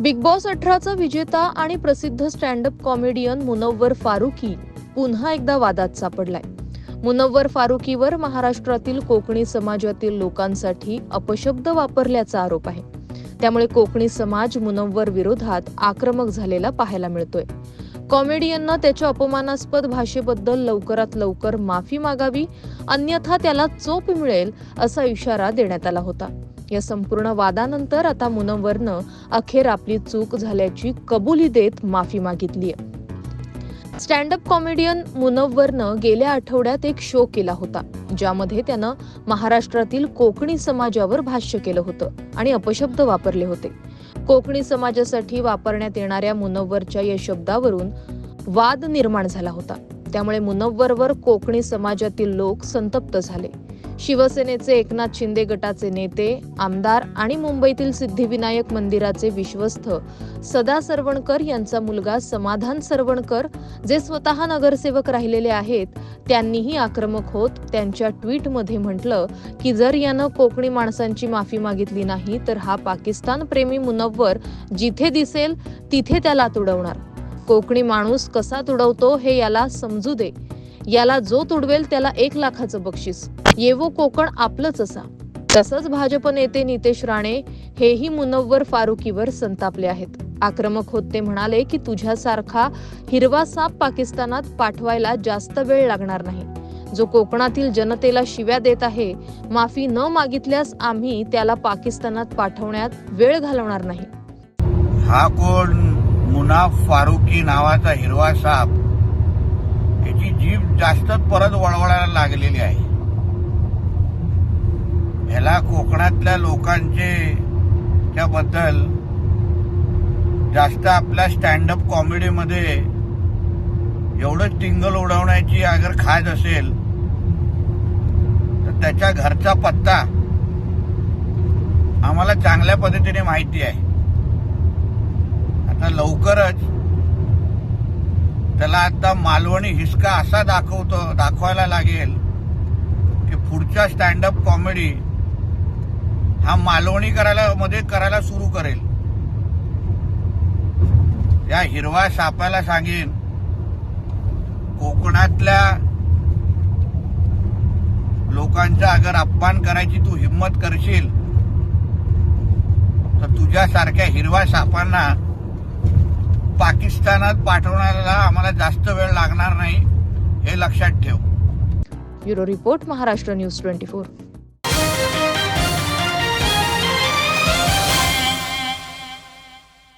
Big boss अठराचा विजेता आणि प्रसिद्ध स्टँडअप कॉमेडियन मुनव्वर फारुकी पुन्हा एकदा वादात सापडलाय. मुनव्वर फारुकीवर महाराष्ट्रातील कोकणी समाजातील लोकांसाठी अपशब्द वापरल्याचा आरोप आहे. त्यामुळे कोकणी समाज मुनव्वर विरोधात आक्रमक झालेला पाहायला मिळतोय. कॉमेडियननं त्याच्या अपमानास्पद भाषेबद्दल लवकरात लवकर माफी मागावी अन्यथा त्याला चोप मिळेल असा इशारा देण्यात आला होता. या संपूर्ण वादानंतर आता मुनव्वरनं अखेर आपली चूक झाल्याची कबुली देत माफी मागितली स्टँडअप कॉमेडियन मुनव्वरनं गेल्या आठवड्यात एक शो केला होता ज्यामध्ये त्यानं महाराष्ट्रातील कोकणी समाजावर भाष्य केलं होतं आणि अपशब्द वापरले होते. कोकणी समाजासाठी वापरण्यात येणाऱ्या मुनव्वरच्या या शब्दावरून वाद निर्माण झाला होता. त्यामुळे मुनव्वरवर कोकणी समाजातील लोक संतप्त झाले. शिवसेनेचे एकनाथ शिंदे गटाचे नेते आमदार आणि मुंबईतील सिद्धिविनायक मंदिराचे विश्वस्त सदा सरवणकर यांचा मुलगा समाधान सरवणकर जे स्वतः नगरसेवक राहिलेले आहेत त्यांनीही आक्रमक होत त्यांच्या ट्विटमध्ये म्हटलं की जर यानं कोकणी माणसांची माफी मागितली नाही तर हा पाकिस्तान प्रेमी मुनव्वर जिथे दिसेल तिथे त्याला तुडवणार. कोकणी माणूस कसा तुडवतो हे याला समजू दे. याला जो तुडवेल त्याला एक लाखाचं बक्षीस. येवो कोकण आपलंच असा. तसंच भाजप नेते नितेश राणे हेही मुनव्वर फारुकीवर संतापले आहेत. आक्रमक होत ते म्हणाले की तुझ्यासारखा हिरवा साप पाकिस्तानात पाठवायला जास्त वेळ लागणार नाही. जो कोकणातील जनतेला शिव्या देत आहे माफी न मागितल्यास आम्ही त्याला पाकिस्तानात पाठवण्यात वेळ घालवणार नाही. हा कोण मुनाफ फारुकी नावाचा हिरवा साप? याची जीभ जास्त परत वळवळायला लागलेली आहे. ह्याला कोकणातल्या लोकांचे त्याबद्दल जास्त आपल्या स्टँडअप कॉमेडीमध्ये एवढं टिंगल उडवण्याची अगर खाज असेल तर त्याच्या घरचा पत्ता आम्हाला चांगल्या पद्धतीने माहिती आहे. आता लवकरच त्याला आता मालवणी हिसका असा दाखवतो दाखवायला लागेल की पुढच्या स्टँडअप कॉमेडी हा मालवणी करायला मध्ये करायला सुरू करेल. या हिरवा सापाला सांगेन कोकणातल्या लोकांचा अगर अपमान करायची तू हिंमत करशील तर तुझ्यासारख्या हिरवा सापांना पाकिस्तानात पाठवण्याला आम्हाला जास्त वेळ लागणार नाही हे लक्षात ठेव. Bureau report Maharashtra news twenty four.